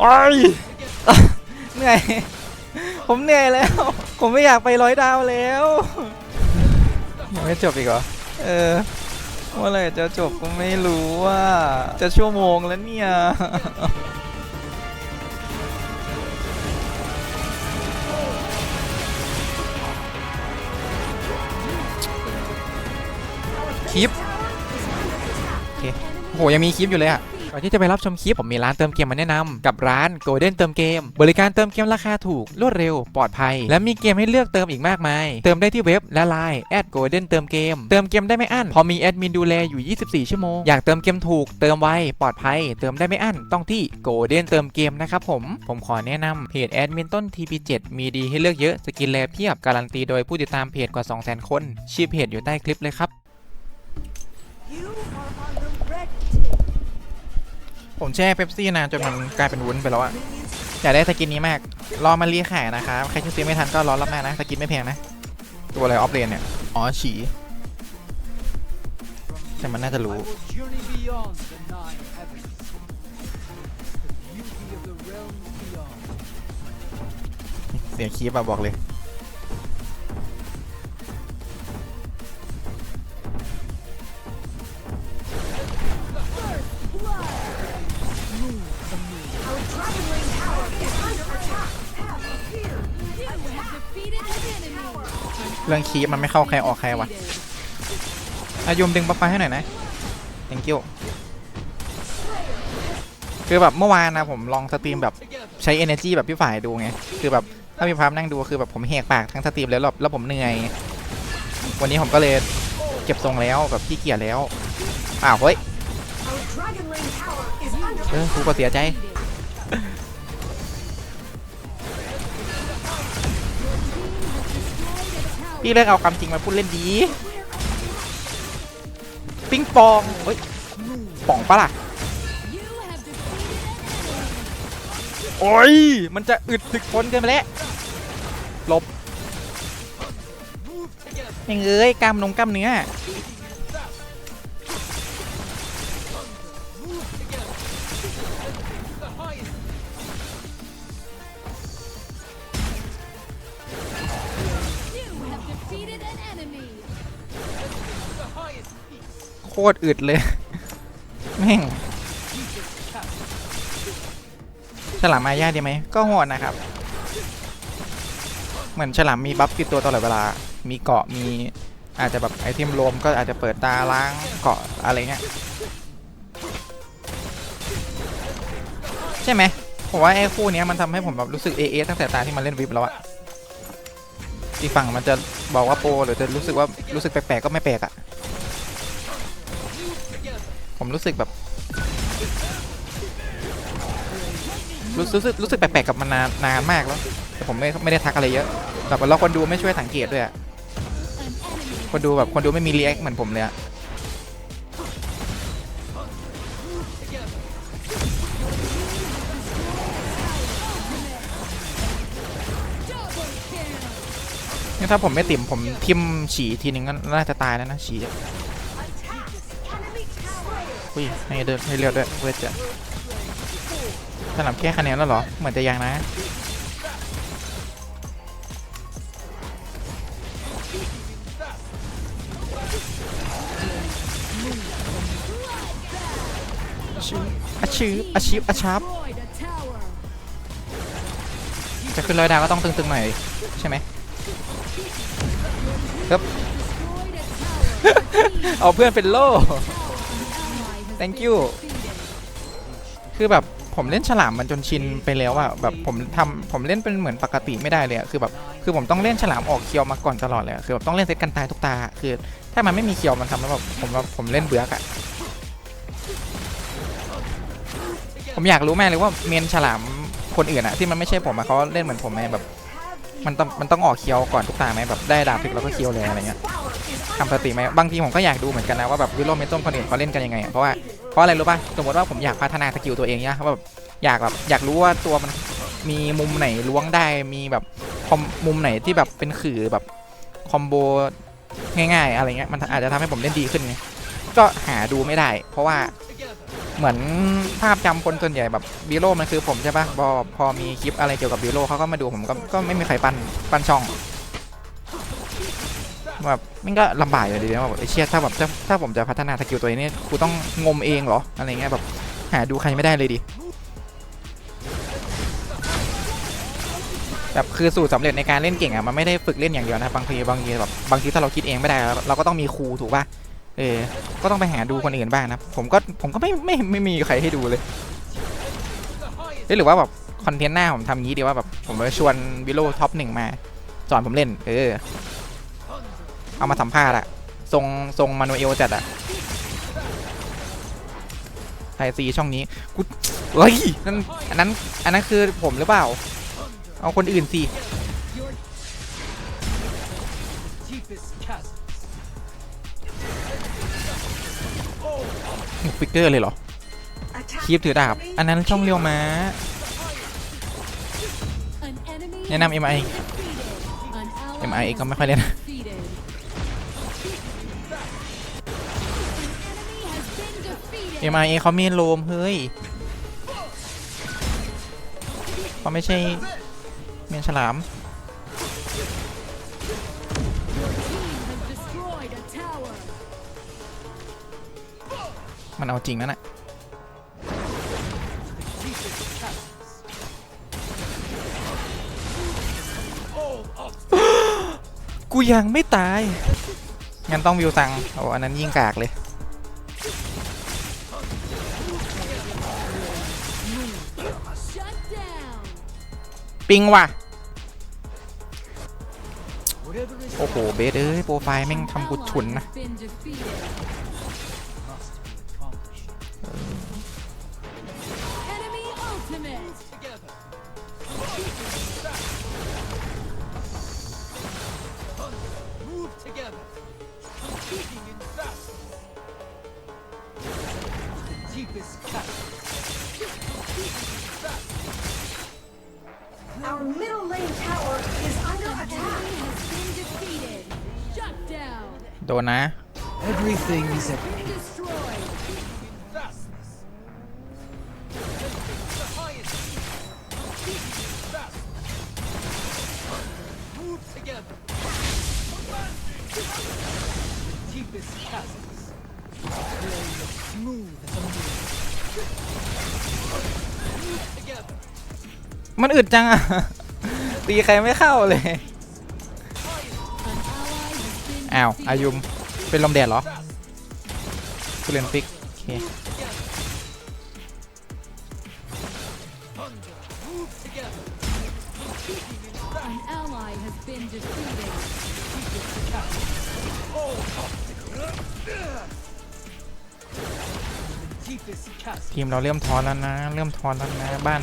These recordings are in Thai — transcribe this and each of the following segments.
โอ้ยเหนื่อย ผมเหนื่อยแล้ว ผมไม่อยากไปร้อยดาวแล้วยังไม่จบอีกเหรอ เออเมื่อไหร่จะจบก็ไม่รู้ว่า จะชั่วโมงแล้วเนี่ยคลิปโอเคโหยังมีคลิปอยู่เลยอะ ก่อนที่จะไปรับชมคลิปผมมีร้านเติมเกมมาแนะนำกับร้าน Golden เติมเกม บริการเติมเกมราคาถูกรวดเร็วปลอดภัย และมีเกมให้เลือกเติมอีกมากมาย เติมได้ที่เว็บและไลน์แอด Golden เติมเกม เติมเกมได้ไม่อั้น พอมีแอดมินดูแลอยู่ 24 ชั่วโมง อยากเติมเกมถูก เติมไวปลอดภัย เติมได้ไม่อั้น ต้องที่ Golden เติมเกมนะครับผม ผมขอแนะนำเพจแอดมินต้น TP7 มีดีให้เลือกเยอะ สกินแลเพียบ การันตีโดยผู้ติดตามเพจกว่า 200,000 คน ชื่อเพจอยู่ใต้คลิปเลยครับ ผมแช่เป๊ปซี่นานจนมันกลายเป็นวุ้นไปแล้วอะอยากได้สกินนี้มาก รอมารีขายนะครับใครที่ซื้อไม่ทันก็รอรับหน้านะสกินไม่แพงนะ ตัวอะไรออฟเลนเนี่ย อ๋อฉีแต่มันน่าจะรู้ เสียคีบอะบอกเลย รื่องคีมันไม่เข้าใครออกใครวะอายุมดึงปลั๊กไฟให้หน่อยนะ thank you คือแบบเมื่อวานนะผมลองสตรีมแบบใช้ energy แบบพี่ฝ่ายดูไง คือแบบถ้าพี่พามนั่งดูคือแบบผมแหกปากทั้งสตรีมแล้วแล้วแล้วผมเหนื่อย วันนี้ผมก็เลยเก็บทรงแล้วแบบขี้เกียจแล้ว อ้าวเฮ้ย เออกูก็เสียใจ พี่เลิกเอาความจริงมาพูดเล่นดี ปิ้งปองเฮ้ยป่องปะล่ะโอ้ย มันจะอึดถึกทนเกินไปแล้วหลบยังเอ้ยกล้ามนงกล้ามเนื้อ ตรอึดเลย แม่ง ฉลามมาย่าดีไหม ก็โหดนะครับ เหมือนฉลามมีบัฟติดตัวตลอดเวลา มีเกาะ มีอาจจะแบบไอเทมรวมก็อาจจะเปิดตาล้างเกาะอะไรเงี้ย ใช่ไหม ผมว่าไอ้คู่เนี้ยมันทำให้ผมแบบรู้สึกเอเอตั้งแต่ตาที่มันเล่นวิปแล้วอะอีกฝั่งมันจะบอกว่าโปรหรือจะรู้สึกว่ารู้สึกแปลกๆก็ไม่แปลกอะ ผมรู้สึกแบบ รู้รู้สึกรู้สึกแปลกๆกับมันนานนานมากแล้ว แต่ผมไม่ไม่ได้ทักอะไรเยอะแบบเราคนดูไม่ช่วยสังเกตด้วยอะคนดูแบบคนดูไม่มีรีแอคเหมือนผมเลยอะนี่ถ้าผมไม่ติ่มผมทิมฉีทีนึงก็น่าจะตายแล้วนะฉี อุ้ยให้เดินให้เลือดด้วยเวทจะสนามแก้คะแนนแล้วเหรอ เหมือนจะยังนะ อาชีพอาชีพอาชีพจะขึ้นร้อยดาวก็ต้องตึงๆหน่อยใช่ไหมครับเอาเพื่อนเป็นโล่ thank you คือแบบผมเล่นฉลามมันจนชินไปแล้วอะแบบผมทำผมเล่นเป็นเหมือนปกติไม่ได้เลยอะคือแบบคือผมต้องเล่นฉลามออกเคียวมาก่อนตลอดเลยอะคือแบบต้องเล่นเซตกันตายทุกตาคือถ้ามันไม่มีเคียวมันทำแล้วแบบผมแบบผมเล่นเบื่ออะผมอยากรู้แม่เลยว่าเมนฉลามคนอื่นอะที่มันไม่ใช่ผมอะเขาเล่นเหมือนผมไหมแบบ มันต้องมันต้องออกเคียวก่อนทุกตาไหมแบบได้ดาบถึงแล้วก็เคียวเลยอะไรเงี้ยทำสติไหมบางทีผมก็อยากดูเหมือนกันนะว่าแบบวิโรเมต้นคนอื่นเขาเล่นกันยังไงเพราะว่าเพราะอะไรรู้ป่ะสมมติว่าผมอยากพัฒนาสกิลตัวเองเนี่ยว่าแบบอยากแบบอยากรู้ว่าตัวมันมีมุมไหนล้วงได้มีแบบคอมมุมไหนที่แบบเป็นขื่อแบบคอมโบง่ายๆอะไรเงี้ยมันอาจจะทำให้ผมเล่นดีขึ้นไงก็หาดูไม่ได้ เพราะว่า เหมือนภาพจำคนส่วนใหญ่แบบบีโร่มันคือผมใช่ปะพอพอมีคลิปอะไรเกี่ยวกับบีโร่เขาก็มาดูผมก็ก็ไม่มีใครปั้นปั้นช่องแบบมันก็ลำบากอยู่ดีนะแบบไอ้เชี่ยถ้าแบบถ้าถ้าผมจะพัฒนาสกิลตัวนี้เนี่ยกูต้องงมเองเหรออะไรเงี้ยแบบหาดูใครไม่ได้เลยดิแบบคือสูตรสำเร็จในการเล่นเก่งอะมันไม่ได้ฝึกเล่นอย่างเดียวนะบางทีบางทีแบบบางทีถ้าเราคิดเองไม่ได้เราเราก็ต้องมีครูถูกปะ เออก็ต้องไปหาดูคนอื่นบ้างนะผมก็ผมก็ไม่ไม่ไม่มีใครให้ดูเลยเอ้ยหรือว่าแบบคอนเทนต์หน้าผมทำงี้ดีว่าแบบผมไปชวนวิโลท็อปหนึ่งมาสอนผมเล่น เออ เอามาสัมภาษณ์อะทรงทรงมานูเอลจัดอะไทซีช่องนี้กูเฮ้ยนั่นอันนั้นอันนั้นคือผมหรือเปล่า เอาคนอื่นสิ ฟิกเกอร์เลยเหรอคีบถือดาบ อันนั้นช่องเรียวม้าแนะนำ MI An ally MI ก็ไม่ค่อยเล่น defeated. An enemy has been defeated. MIA เขามีโลมเฮ้ยเขาไม่ใช่เมียนฉลาม มันเอาจริงนั่นแหะกูยังไม่ตาย งั้นต้องวิวตังโอ้อันนั้นยิ่งกากเลย ปิงว่ะ โอ้โห เบสเอ้ย โปรไฟล์แม่งทำกูฉุนนะ smooth as a moon. Move together. มันอึดจังอะตีใครไม่เข้าเลย อ้าวอายุม เป็นลมแดดเหรอกูเล่นฟิก โอเค An ally has been defeated. ทีมเราเริ่มทอนแล้วนะ เริ่มทอนแล้วนะ บ้าน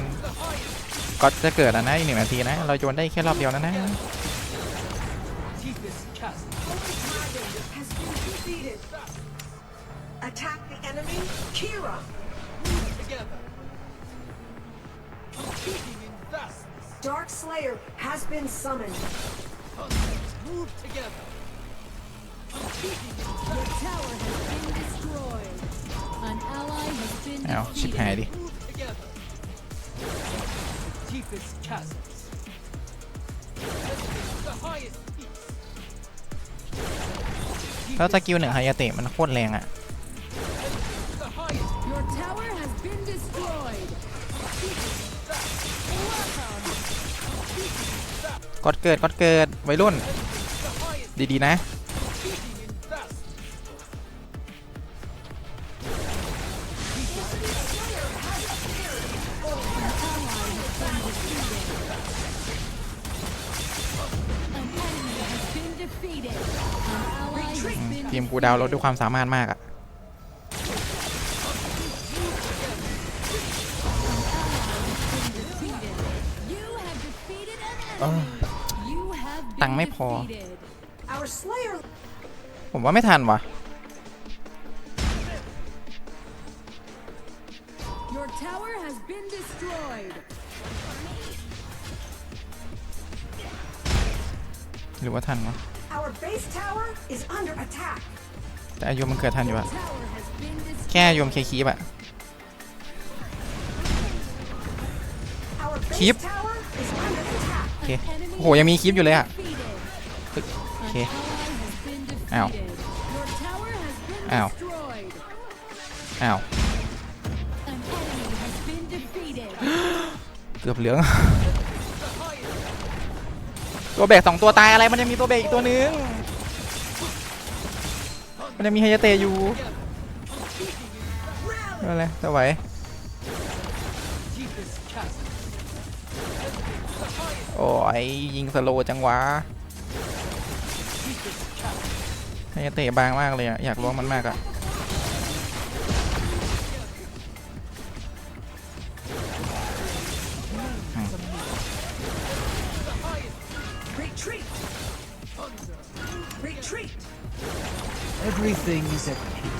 ก็จะเกิดแล้วนะอีกหนึ่งนาทีนะ เราโยนได้แค่รอบเดียวนะนะ enemy. Kira. Move together. Keeping in fastness. Dark Slayer has been summoned. Move together. Keeping in Your tower has been destroyed. An ally has been อ้าว ชิบหาย defeated. ดิ Move together. Deepest chasms. The highest peaks. แล้วสกิลหนึ่งฮายาเตะมันโคตรแรงอะ กดเกิดกดเกิดไวรุ่น ดี ๆ นะ ทีมกูดาวลดด้วยความสามารถมากอะ ตังค์ไม่พอ ผมว่าไม่ทันวะหรือว่าทันวะแต่อายุมันเกิดทันอยู่อะแค่ยมเคคีบอะคลิปโอ้คโหยังมีคลิปอยู่เลยอะ Your tower has been Ow. destroyed. อ้าว เกือบเหลือง ตัวเบรกสองตัวตายอะไร มันยังมีตัวเบรกอีกตัวนึง มันยังมีไฮยาเตะอยู่อะไรแต่ไหวโอ้ยยิงสโลจังวะ ยาเตะบางมากเลยอะอยากล้วงมันมากอะ Retreat. Retreat. Everything is at peace.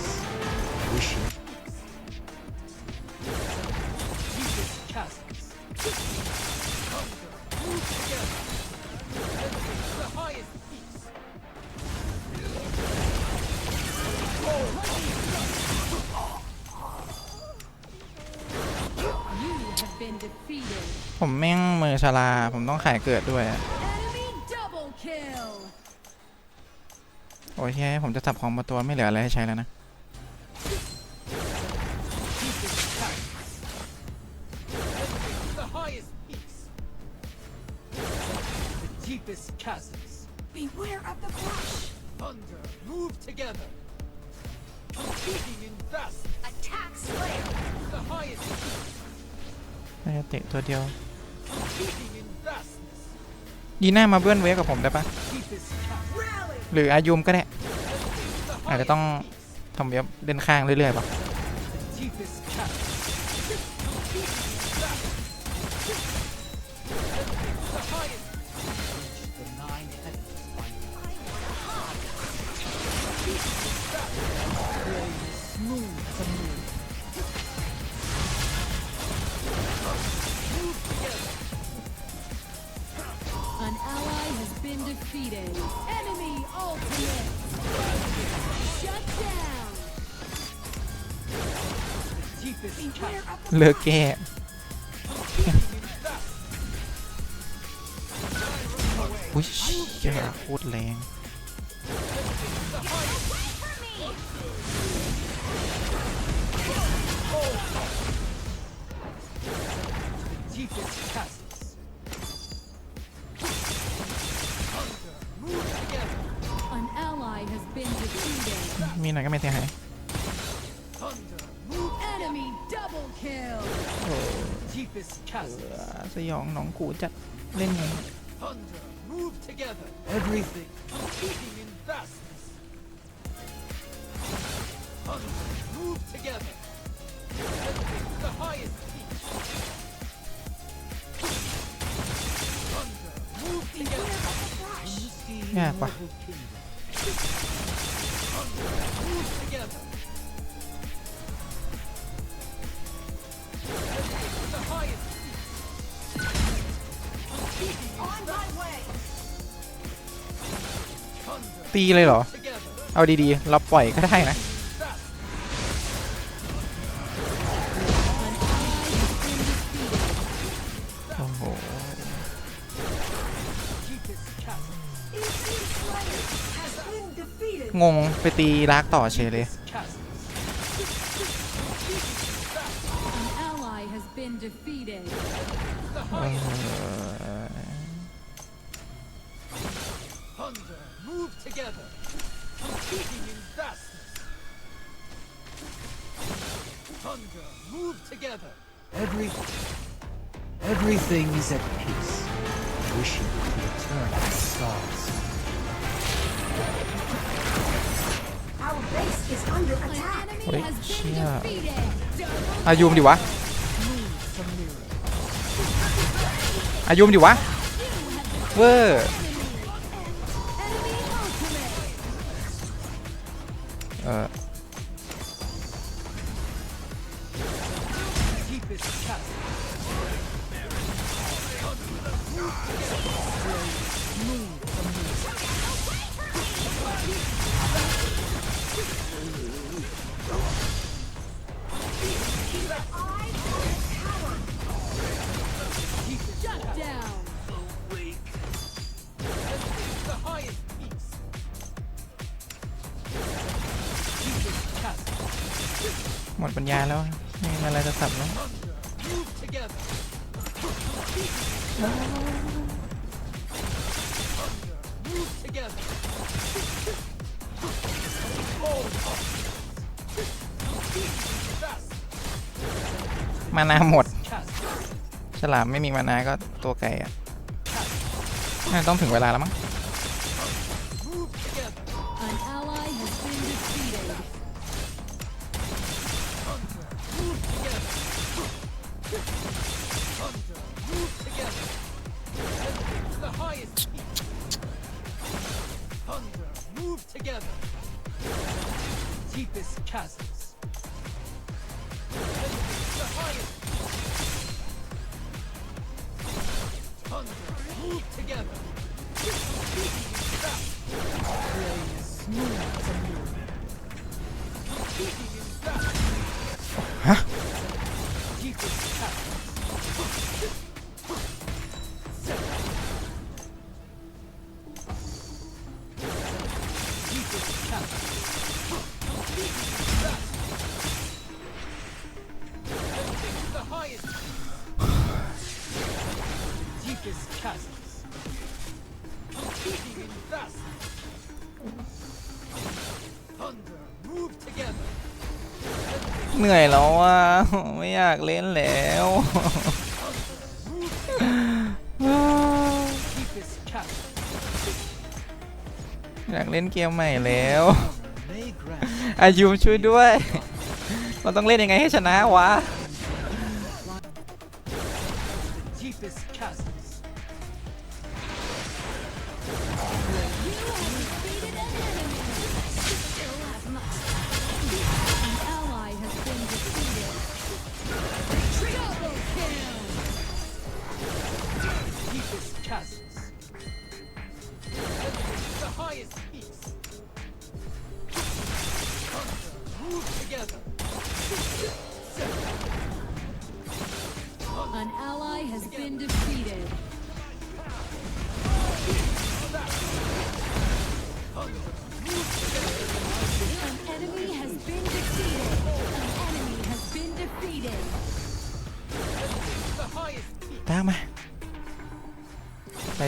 ผมแม่งมือชาลา ผมต้องขายเกิดด้วยอะ Enemy double kill. โอ้ยแค่ผมจะสับของมาตัวไม่เหลืออะไรให้ใช้แล้วนะ เดียวยีน่ามาเบิ้ลเวฟกับผมได้ปะหรืออายุมก็ได้อาจจะต้องทำเวฟเล่นข้างเรื่อยๆปะ เลิกแก้อุ้ยเจ้าโคตรแรง Deepest chasms. Thunder. Move together. An ally has been defeated. มีหน่อยก็ไม่เสียหาย Thunder. Move. Enemy double kill. Deepest chasms. สยองหนองขู่จัดเล่นไง Thunder. Move together. Everything. Competing in vastness. Thunder. Move together. The highest peak. Thunder. Move together. In the Yeah, pa. immortal kingdom. Thunder. Move together. ตีเลยเหรอ เอาดีๆ เราปล่อยก็ได้นะงงไปตีรักต่อเชเลย together. Every everything is at peace. Wishing to return to the stars. Our base is under An attack. enemy Wait, has been shit. defeated. Double อายุมดิวะ Some mirror. อายุมดิวะ เวอร์ enemy ultimate. เออ หมดปัญญาแล้วไม่มีอะไรจะสับแล้วมานาหมด ฉลามไม่มีมานาก็ตัวไก่อะน่าจะต้องถึงเวลาแล้วมั้ง เหนื่อยแล้วว่า ไม่อยากเล่นแล้วอยากเล่นเกมใหม่แล้วอายุช่วยด้วย เราต้องเล่นยังไงให้ชนะวะ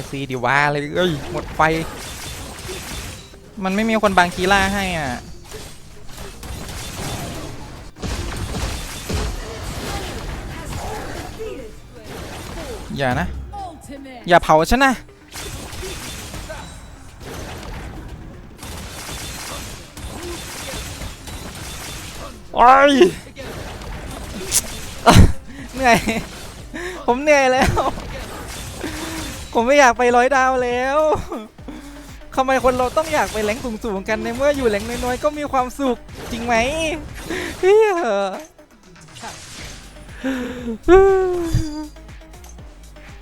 ซีดีว่าเลยเอ้ยหมดไฟ มันไม่มีคนบางคีล่าให้อะอย่านะ อย่าเผาฉันนะ โอ้ย เหนื่อย ผมเหนื่อยแล้ว ผมไม่อยากไปร้อยดาวแล้วทำไมคนเราต้องอยากไปแหลงสูงๆกันในเมื่ออยู่แหลงน้อยๆก็มีความสุขจริงไหมเฮีย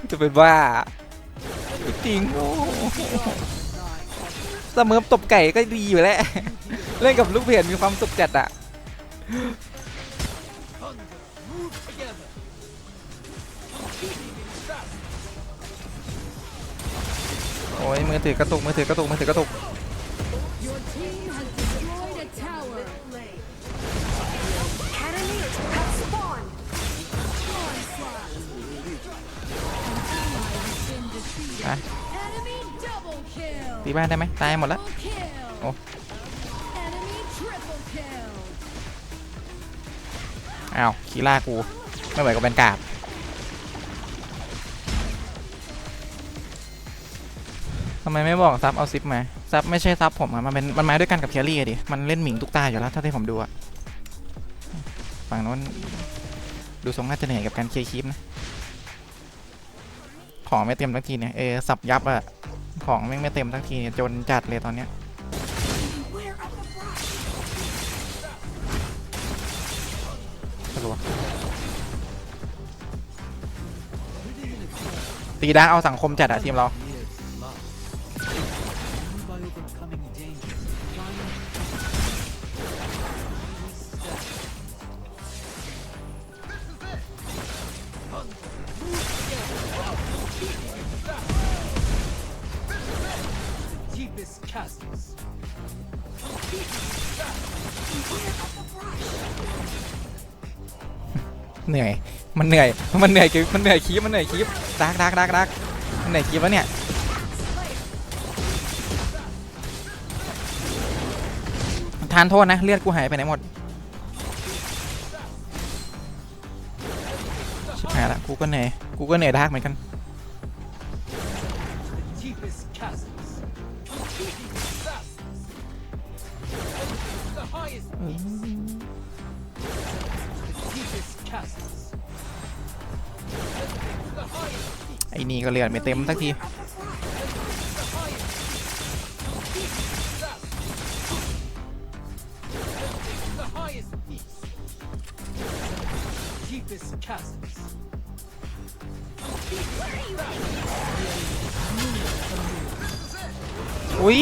จะเป็นว่าจริงโอเสมอตบไก่ก็ดีอยู่แล้ว เล่นกับลูกเพจมีความสุขจัดอะ โอ้ยมือถือกระตุกมือถือกระตุกมือถือกระตุกไปตีบ้านได้ไหมตายหมดแล้วโอ้อ้าวขี้ล่ากูไม่ไหวก็เป็นกาบำไมไม่บอกซับเอาซิปมาซับไม่ใช่ซับผมอะมันเป็นมันมาด้วยกันกับเทียรี่อะดิ มันเล่นหมิงทุกตาอยู่แล้วเท่าที่ผมดูอะฝั่งโน้นดูทรงน่าจะเหนื่อยกับการเคลียร์คลิปนะ ของไม่เต็มทั้งทีเนี่ย เออสับยับอะของแม่งไม่เต็มทั้งทีเนี่ยจนจัดเลยตอนเนี้ยอะไรตีดาเอาสังคมจัดอะทีมเรา เหนื่อย มันเหนื่อยคีมันเหนื่อยคีบมันเหนื่อยคีบดักดักดักดักมันเหนื่อยคีบแล้วเนี่ยทานโทษนะเลือดกูหายไปไหนหมด ชิบหายละกูก็เหนื่อยกูก็เหนื่อยดักเหมือนกัน deepest chasms. ไอ้นี่ก็เลือดไม่เต็มสักทีอุ้ย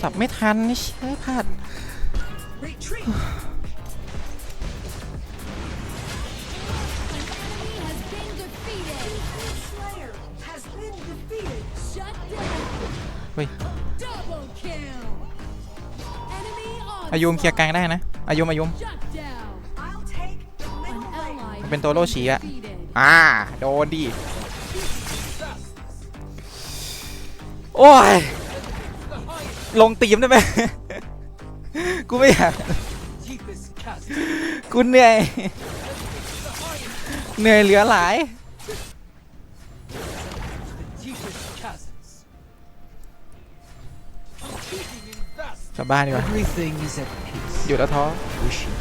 สับไม่ทันนี่ใช่พลาด ฮ้ย Double kill. Enemy อายุมเคลียร์กลาง onslaught. ได้นะอายุมอายุม Shut down. I'll take the An middle lane. ally เป็นตัวโลชีอะ defeated. อ่าโดนดิโอ้ย ลงตีมได้ไหมกูไม่อยาก Deepest chasms. กูเหนื่อย เหนื่อยเหลือหลาย กลับบ้านดีกว่า Everything is at peace. อยู่แล้วท้อ Wishing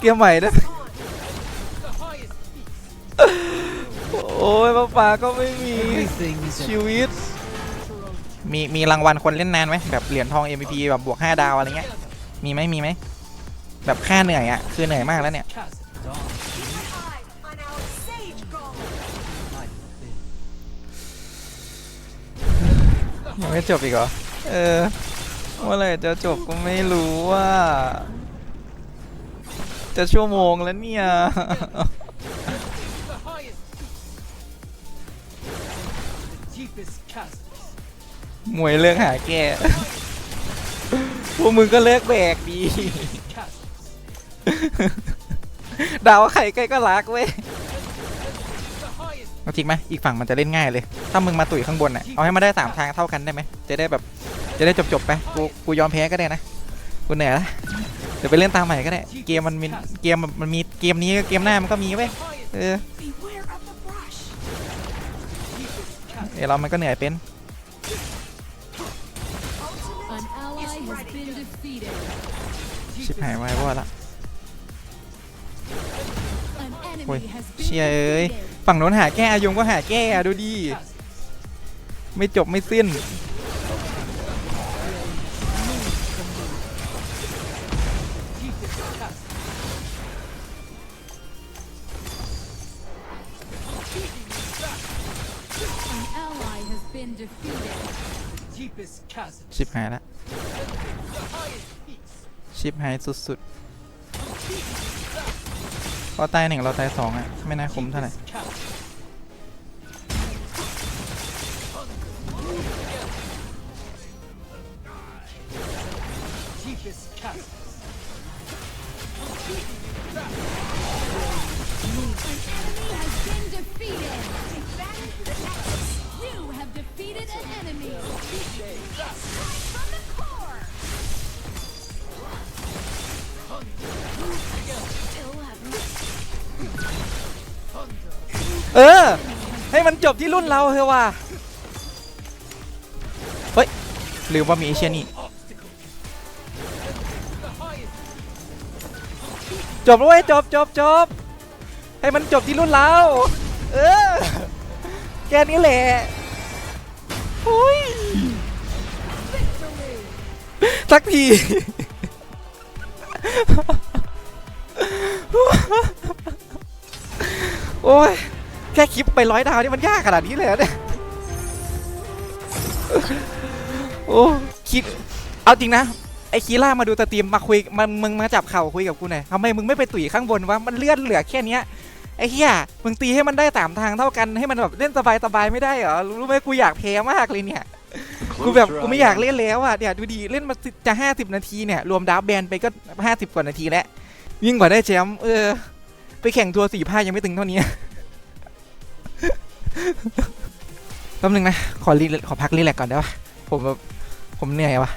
เกมใหม่นะโอ้ยป้าป๋าก็ไม่มีชีวิต มีมีรางวัลคนเล่นนานไหมแบบเหรียญทอง MVP แบบบวก 5 ดาวอะไรเงี้ย มีไหมมีไหม แบบค่าเหนื่อยอะ คือเหนื่อยมากแล้วเนี่ย ยังไม่จบอีกเหรอ เออเมื่อไหร่จะจบก็ไม่รู้ว่า จะชั่วโมงแล้วเนี่ย มวยเลิกหาแกพวกมึงก็เลิกแบกดี ดาวใครใกล้ก็รักเว้ยเอาจริงไหมอีกฝั่งมันจะเล่นง่ายเลย ถ้ามึงมาตุ๋ยข้างบนอะ เอาให้มาได้สามทางเท่ากันได้ไหม จะได้แบบ จะได้จบจบๆไป กู กูยอมแพ้ก็ได้นะ กูเหนื่อยละ เดี๋ยวไปเล่นตามใหม่ก็ได้ เกมมันมีเกมมันมีเกมนี้เกมหน้ามันก็มีเว้ยเออ Beware of the brush. deepest chasms. เรามันก็เหนื่อยเป็นชิบหายไว้ว่าละ An enemy Ôi, has been chia ơi. defeated. ฝั่งโน้นหาแก้อายุงก็หาแก้ดูดิไม่จบไม่สิ้น ชิบหายละชิบหายสุดๆเพอตายหนึ่งเราตายสองอะไม่น่าคุ้มเท่าไหร่ You have defeated an enemy. เออ ให้มันจบที่รุ่นเราเถอะว่ะเฮ้ยหรือว่ามีไอเชียนี่ จบแล้วเว้ยจบจบจบให้มันจบที่รุ่นเรา เออแกนี้แหละ โอ้ยสักที โอ้ย แค่คลิปไปร้อยดาวนี่มันยากขนาดนี้เลยเนี่ย โอ้คิด เอาจริงนะ ไอ้คีล่ามาดูสตรีมมาคุยมามึงมาจับเข่าคุยกับกูหน่อยทำไมมึงไม่ไปตุ๋ยข้างบนวะ มันเลื่อนเหลือแค่เนี้ย ไอ้เหี้ยมึงตีให้มันได้สามทางเท่ากันให้มันแบบเล่นสบายสบายๆไม่ได้เหรอรู้ไหมกูอยากแพ้มากเลยเนี่ยกูแบบกูไม่อยากเล่นแล้วอะเนี่ยดูดีเล่นมาสิจะห้าสิบนาทีเนี่ยรวมดาวน์แบนไปก็ห้าสิบกว่านาทีแล้วยิ่งกว่าได้แชมป์เออ ไปแข่งทัวร์สี่ผ้ายังไม่ถึงเท่านี้แป๊บนึงนะขอรีขอพักรีแลกซ์ก่อนได้ปะผมแบบผมเหนื่อยว่ะ